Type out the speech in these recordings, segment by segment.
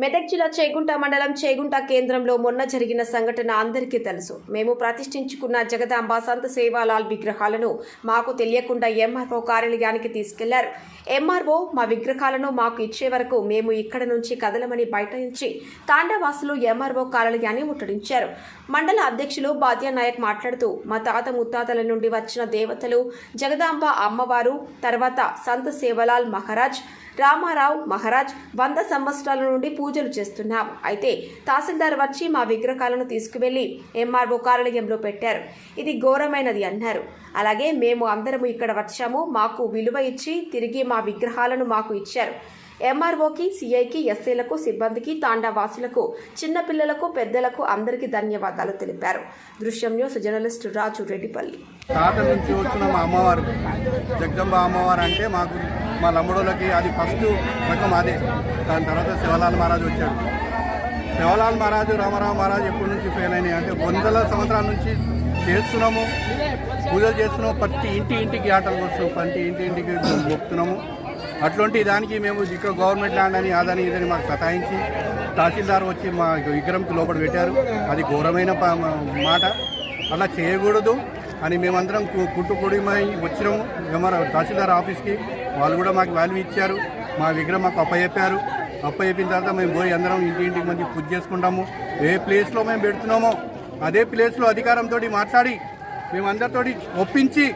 మెదక్ జిల్లా చేగుంట మండలం చేగుంట కేంద్రంలో మొన్న జరిగిన సంఘటన అందరికీ తెలుసు. మేము ప్రతిష్ఠించుకున్న జగదాంబ సంత సేవాలాల్ విగ్రహాలను మాకు తెలియకుండా ఎంఆర్ఓ కార్యాలయానికి తీసుకెళ్ళారు. ఎంఆర్ఓ మా విగ్రహాలను మాకు ఇచ్చే వరకు మేము ఇక్కడ నుంచి కదలమని బైఠాయించి తాండవాసులు ఎంఆర్ఓ కార్యాలయాన్ని ముట్టడించారు. మండల అధ్యక్షులు బాద్యా నాయక్ మాట్లాడుతూ మా తాత ముత్తాతల నుండి వచ్చిన దేవతలు జగదాంబ అమ్మవారు తర్వాత సంత సేవలాల్ మహారాజ్ రామారావు మహారాజ్ వంద సంవత్సరాల నుండి పూజలు చేస్తున్నాం. అయితే తహసీల్దార్ వచ్చి మా విగ్రహాలను తీసుకువెళ్ళి ఎంఆర్ఓ కార్యాలయంలో పెట్టారు. ఇది ఘోరమైనది అన్నారు. అలాగే మేము అందరము ఇక్కడ వచ్చాము. మాకు విలువ ఇచ్చి తిరిగి మా విగ్రహాలను మాకు ఇచ్చారు. ఎంఆర్ఓకి సిఐకి ఎస్సీలకు సిబ్బందికి తాండావాసులకు చిన్నపిల్లలకు పెద్దలకు అందరికీ ధన్యవాదాలు తెలిపారు. దృశ్యం న్యూస్ జర్నలిస్ట్ రాజు రెడ్డిపల్లి. తాత నుంచి వచ్చిన మా అమ్మవారు జగదంబ అమ్మవారు అంటే మాకు మా లమ్ముడోళ్ళకి అది ఫస్ట్ రకం అదే. దాని తర్వాత శివలాల్ మహారాజు వచ్చాడు. శివలాల్ మహారాజు రామారావు మహారాజు ఎప్పటి నుంచి ఫెయిల్ అయినాయి అంటే వందల సంవత్సరాల నుంచి చేస్తున్నాము. పూజలు చేస్తున్నాము. ప్రతి ఇంటి ఇంటికి ఆటలు వస్తున్నాం ప్రతి ఇంటి ఇంటికి మొక్కుతున్నాము. అట్లాంటి దానికి మేము ఇక్కడ గవర్నమెంట్ ల్యాండ్ అని అదని ఇదని మాకు సతాయించి తహసీల్దార్ వచ్చి మా విగ్రహంకి లోపల పెట్టారు. అది ఘోరమైన మాట. అలా చేయకూడదు అని మేమందరం కు- వచ్చినాము. ఎంఆర్ తహసీల్దార్ ఆఫీస్కి. వాళ్ళు కూడా మాకు వాల్యూ ఇచ్చారు. మా విగ్రహం మాకు అప్పచెప్పారు. అప్పచెప్పిన తర్వాత మేము పోయి అందరం ఇంటి ఇంటికి మంచి పూజ చేసుకుంటాము. ఏ ప్లేస్లో మేము పెడుతున్నామో అదే ప్లేస్లో అధికారంతో మాట్లాడి మేము అందరితో ఒప్పించి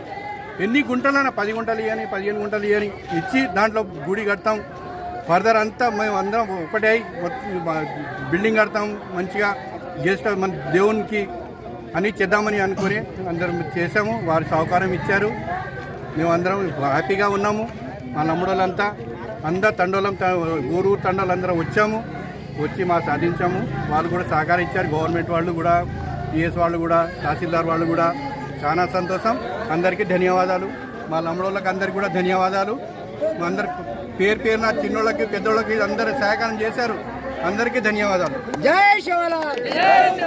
ఎన్ని గుంటలైనా పది గుంటలు ఇవ్వని పదిహేను గుంటలు ఇవ్వని ఇచ్చి దాంట్లో గుడి కడతాం. ఫర్దర్ అంతా మేము అందరం ఒకటే అయి బిల్డింగ్ కడతాం మంచిగా. గెస్ట్ మన దేవునికి అని చేద్దామని అనుకుని అందరం చేసాము వారు సహకారం ఇచ్చారు. మేము అందరం హ్యాపీగా ఉన్నాము. మా నమ్ముడోళ్ళంతా అందరు తండోళ్ళం త- ఊరు తండోళ్ళు అందరం వచ్చాము. వచ్చి మా సాధించాము. వాళ్ళు కూడా సహకారం ఇచ్చారు. గవర్నమెంట్ వాళ్ళు కూడా పిఎస్ వాళ్ళు కూడా తహసీల్దార్ వాళ్ళు కూడా. చాలా సంతోషం. అందరికీ ధన్యవాదాలు. మా లమ్మడోళ్ళకి అందరికీ కూడా ధన్యవాదాలు. మా అందరి పేరు పేరున చిన్నోళ్ళకి పెద్దోళ్ళకి అందరూ సహకారం చేశారు. అందరికీ ధన్యవాదాలు. జై శివలాల్